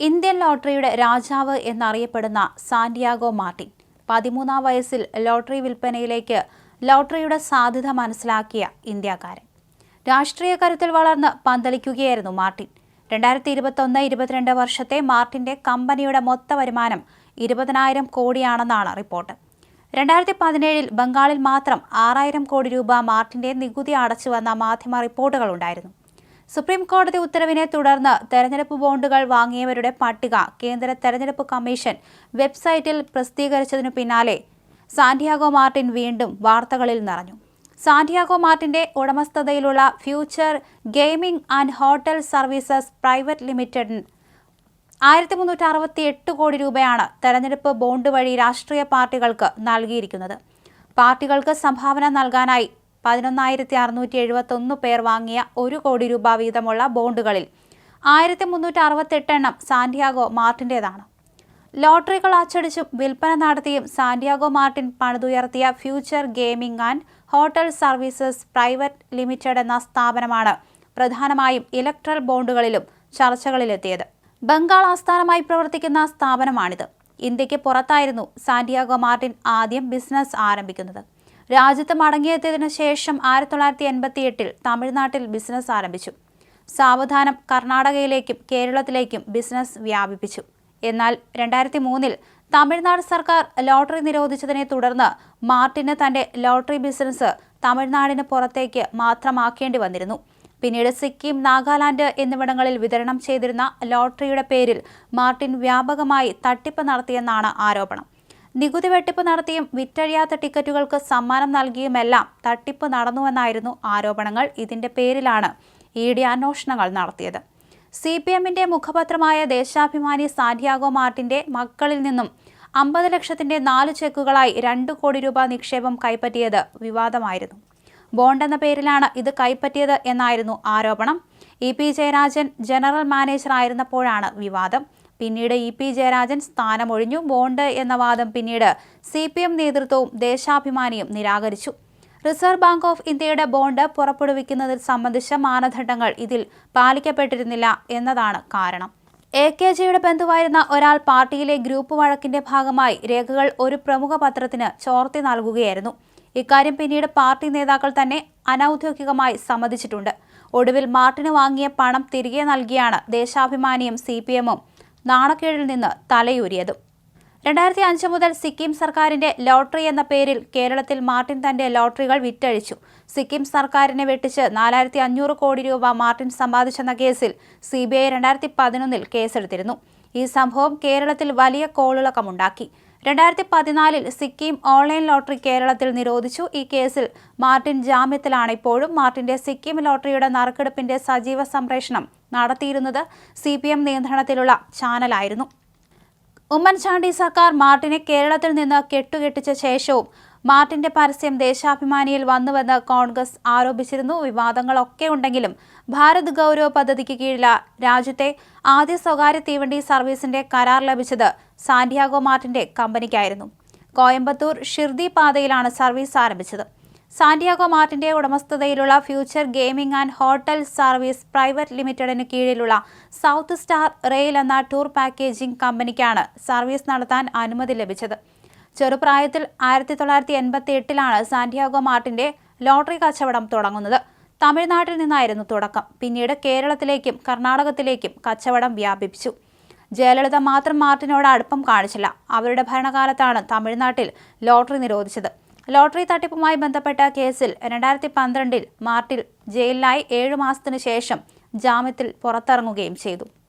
Indian ലോട്ടറിയുടെ രാജാവ് എന്നറിയപ്പെടുന്ന Santiago Martin പതിമൂന്നാം വയസ്സിൽ ലോട്ടറി വിൽപ്പനയിലേക്ക് ലോട്ടറിയുടെ സാധ്യത മനസ്സിലാക്കിയ ഇന്ത്യക്കാരൻ. രാഷ്ട്രീയ കരുത്തിൽ വളർന്ന് പന്തലിക്കുകയായിരുന്നു മാർട്ടിൻ. രണ്ടായിരത്തി ഇരുപത്തൊന്ന് ഇരുപത്തിരണ്ട് വർഷത്തെ മാർട്ടിന്റെ കമ്പനിയുടെ മൊത്ത വരുമാനം ഇരുപതിനായിരം കോടിയാണെന്നാണ് റിപ്പോർട്ട്. രണ്ടായിരത്തി പതിനേഴിൽ ബംഗാളിൽ മാത്രം ആറായിരം കോടി രൂപ മാർട്ടിന്റെ നികുതി അടച്ചുവന്ന മാധ്യമ റിപ്പോർട്ടുകളുണ്ടായിരുന്നു സുപ്രീം കോടതി ഉത്തരവിനെ തുടർന്ന് തെരഞ്ഞെടുപ്പ് ബോണ്ടുകൾ വാങ്ങിയവരുടെ പട്ടിക കേന്ദ്ര തെരഞ്ഞെടുപ്പ് കമ്മീഷൻ വെബ്സൈറ്റിൽ പ്രസിദ്ധീകരിച്ചതിനു പിന്നാലെ സാന്റിയാഗോ മാർട്ടിൻ വീണ്ടും വാർത്തകളിൽ നിറഞ്ഞു. സാന്റിയാഗോ മാർട്ടിന്റെ ഉടമസ്ഥതയിലുള്ള future gaming and hotel services private limited ആയിരത്തി മുന്നൂറ്റി അറുപത്തി എട്ട് കോടി രൂപയാണ് തെരഞ്ഞെടുപ്പ് ബോണ്ട് വഴി രാഷ്ട്രീയ പാർട്ടികൾക്ക് നൽകിയിരിക്കുന്നത്. പാർട്ടികൾക്ക് സംഭാവന നൽകാനായി പതിനൊന്നായിരത്തി അറുന്നൂറ്റി എഴുപത്തൊന്ന് പേർ വാങ്ങിയ ഒരു കോടി രൂപ വീതമുള്ള ബോണ്ടുകളിൽ ആയിരത്തി മുന്നൂറ്റി അറുപത്തെട്ട് എണ്ണം സാന്റിയാഗോ മാർട്ടിന്റേതാണ്. ലോട്ടറികൾ അച്ചടിച്ചും വിൽപ്പന നടത്തിയും Santiago Martin പണിതുയർത്തിയ future gaming and hotel services private limited എന്ന സ്ഥാപനമാണ് പ്രധാനമായും ഇലക്ട്രൽ ബോണ്ടുകളിലും ചർച്ചകളിലെത്തിയത്. ബംഗാൾ ആസ്ഥാനമായി പ്രവർത്തിക്കുന്ന സ്ഥാപനമാണിത്. ഇന്ത്യയ്ക്ക് പുറത്തായിരുന്നു സാന്റിയാഗോ മാർട്ടിൻ ആദ്യം ബിസിനസ് ആരംഭിക്കുന്നത്. രാജ്യത്ത് മടങ്ങിയെത്തിയതിനു ശേഷം ആയിരത്തി തൊള്ളായിരത്തി എൺപത്തി എട്ടിൽ തമിഴ്നാട്ടിൽ ബിസിനസ് ആരംഭിച്ചു. സാവധാനം കർണാടകയിലേക്കും കേരളത്തിലേക്കും ബിസിനസ് വ്യാപിപ്പിച്ചു. എന്നാൽ രണ്ടായിരത്തി മൂന്നിൽ തമിഴ്നാട് സർക്കാർ ലോട്ടറി നിരോധിച്ചതിനെ തുടർന്ന് മാർട്ടിന് തന്റെ ലോട്ടറി ബിസിനസ് തമിഴ്നാടിന് പുറത്തേക്ക് മാത്രമാക്കേണ്ടി വന്നിരുന്നു. പിന്നീട് സിക്കിം നാഗാലാൻഡ് എന്നിവിടങ്ങളിൽ വിതരണം ചെയ്തിരുന്ന ലോട്ടറിയുടെ പേരിൽ മാർട്ടിൻ വ്യാപകമായി തട്ടിപ്പ് നടത്തിയെന്നാണ് ആരോപണം. നികുതി വെട്ടിപ്പ് നടത്തിയും വിറ്റഴിയാത്ത ടിക്കറ്റുകൾക്ക് സമ്മാനം നൽകിയുമെല്ലാം തട്ടിപ്പ് നടന്നുവെന്നായിരുന്നു ആരോപണങ്ങൾ. ഇതിന്റെ പേരിലാണ് ഇ ഡി അന്വേഷണങ്ങൾ നടത്തിയത്. സി പി എമ്മിന്റെ മുഖപത്രമായ ദേശാഭിമാനി സാന്റിയാഗോ മാർട്ടിന്റെ മക്കളിൽ നിന്നും അമ്പത് ലക്ഷത്തിന്റെ നാല് ചെക്കുകളായി രണ്ട് കോടി രൂപ നിക്ഷേപം കൈപ്പറ്റിയത് വിവാദമായിരുന്നു. ബോണ്ട് എന്ന പേരിലാണ് ഇത് കൈപ്പറ്റിയത് എന്നായിരുന്നു ആരോപണം. E P Jayarajan general manager ആയിരുന്നപ്പോഴാണ് വിവാദം. പിന്നീട് ഇ പി ജയരാജൻ സ്ഥാനമൊഴിഞ്ഞു ബോണ്ട് എന്ന വാദം പിന്നീട് സി പി എം നേതൃത്വവും ദേശാഭിമാനിയും നിരാകരിച്ചു. റിസർവ് ബാങ്ക് ഓഫ് ഇന്ത്യയുടെ ബോണ്ട് പുറപ്പെടുവിക്കുന്നതിൽ സംബന്ധിച്ച മാനദണ്ഡങ്ങൾ ഇതിൽ പാലിക്കപ്പെട്ടിരുന്നില്ല എന്നതാണ് കാരണം. എ കെ ജിയുടെ ബന്ധുവായിരുന്ന ഒരാൾ പാർട്ടിയിലെ ഗ്രൂപ്പ് വഴക്കിന്റെ ഭാഗമായി രേഖകൾ ഒരു പ്രമുഖ പത്രത്തിന് ചോർത്തി നൽകുകയായിരുന്നു. ഇക്കാര്യം പിന്നീട് പാർട്ടി നേതാക്കൾ തന്നെ അനൌദ്യോഗികമായി സമ്മതിച്ചിട്ടുണ്ട്. ഒടുവിൽ മാർട്ടിന് വാങ്ങിയ പണം തിരികെ നൽകിയാണ് ദേശാഭിമാനിയും സി പി എമ്മും നാണക്കേടിൽ നിന്ന് തലയൂരിയതും. രണ്ടായിരത്തി അഞ്ച് മുതൽ സിക്കിം സർക്കാരിന്റെ ലോട്ടറി എന്ന പേരിൽ കേരളത്തിൽ മാർട്ടിൻ തന്റെ ലോട്ടറികൾ വിറ്റഴിച്ചു. സിക്കിം സർക്കാരിനെ വെട്ടിച്ച് നാലായിരത്തി അഞ്ഞൂറ് കോടി രൂപ മാർട്ടിൻ സമ്പാദിച്ചെന്ന കേസിൽ സി ബി ഐ രണ്ടായിരത്തി പതിനൊന്നിൽ കേസെടുത്തിരുന്നു. ഈ സംഭവം കേരളത്തിൽ വലിയ കോളിളക്കമുണ്ടാക്കി. രണ്ടായിരത്തി പതിനാലിൽ സിക്കിം ഓൺലൈൻ ലോട്ടറി കേരളത്തിൽ നിരോധിച്ചു. ഈ കേസിൽ മാർട്ടിൻ ജാമ്യത്തിലാണ് ഇപ്പോഴും. മാർട്ടിന്റെ സിക്കിം ലോട്ടറിയുടെ നറുക്കെടുപ്പിന്റെ സജീവ സംപ്രേഷണം നടത്തിയിരുന്നത് സി പി എം നിയന്ത്രണത്തിലുള്ള ചാനലായിരുന്നു. ഉമ്മൻചാണ്ടി സർക്കാർ മാർട്ടിനെ കേരളത്തിൽ നിന്ന് കെട്ടുകെട്ടിച്ച ശേഷവും മാർട്ടിന്റെ പരസ്യം ദേശാഭിമാനിയിൽ വന്നുവെന്ന് കോൺഗ്രസ് ആരോപിച്ചിരുന്നു. വിവാദങ്ങളൊക്കെ ഉണ്ടെങ്കിലും ഭാരത് ഗൗരവ് പദ്ധതിക്ക് കീഴില രാജ്യത്തെ ആദ്യ സ്വകാര്യ തീവണ്ടി സർവീസിന്റെ കരാർ ലഭിച്ചത് സാന്റിയാഗോ മാർട്ടിന്റെ കമ്പനിക്കായിരുന്നു. കോയമ്പത്തൂർ ഷിർദി പാതയിലാണ് സർവീസ് ആരംഭിച്ചത്. സാന്റിയാഗോ മാർട്ടിന്റെ ഉടമസ്ഥതയിലുള്ള future gaming and hotel service private ലിമിറ്റഡിന് കീഴിലുള്ള സൗത്ത് സ്റ്റാർ റെയിൽ എന്ന ടൂർ പാക്കേജിംഗ് കമ്പനിക്കാണ് സർവീസ് നടത്താൻ അനുമതി ലഭിച്ചത്. ചെറുപ്രായത്തിൽ ആയിരത്തി തൊള്ളായിരത്തി എൺപത്തി എട്ടിലാണ് സാന്റിയാഗോ മാർട്ടിന്റെ ലോട്ടറി കച്ചവടം തുടങ്ങുന്നത്. തമിഴ്നാട്ടിൽ നിന്നായിരുന്നു തുടക്കം. പിന്നീട് കേരളത്തിലേക്കും കർണാടകത്തിലേക്കും കച്ചവടം വ്യാപിപ്പിച്ചു. ജയലളിത മാത്രം മാർട്ടിനോട് അടുപ്പം കാണിച്ചില്ല. അവരുടെ ഭരണകാലത്താണ് തമിഴ്നാട്ടിൽ ലോട്ടറി നിരോധിച്ചത്. ലോട്ടറി തട്ടിപ്പുമായി ബന്ധപ്പെട്ട കേസിൽ രണ്ടായിരത്തി പന്ത്രണ്ടിൽ മാർട്ടിൽ ജയിലിലായി ഏഴു മാസത്തിനു ശേഷം ജാമ്യത്തിൽ പുറത്തിറങ്ങുകയും ചെയ്തു.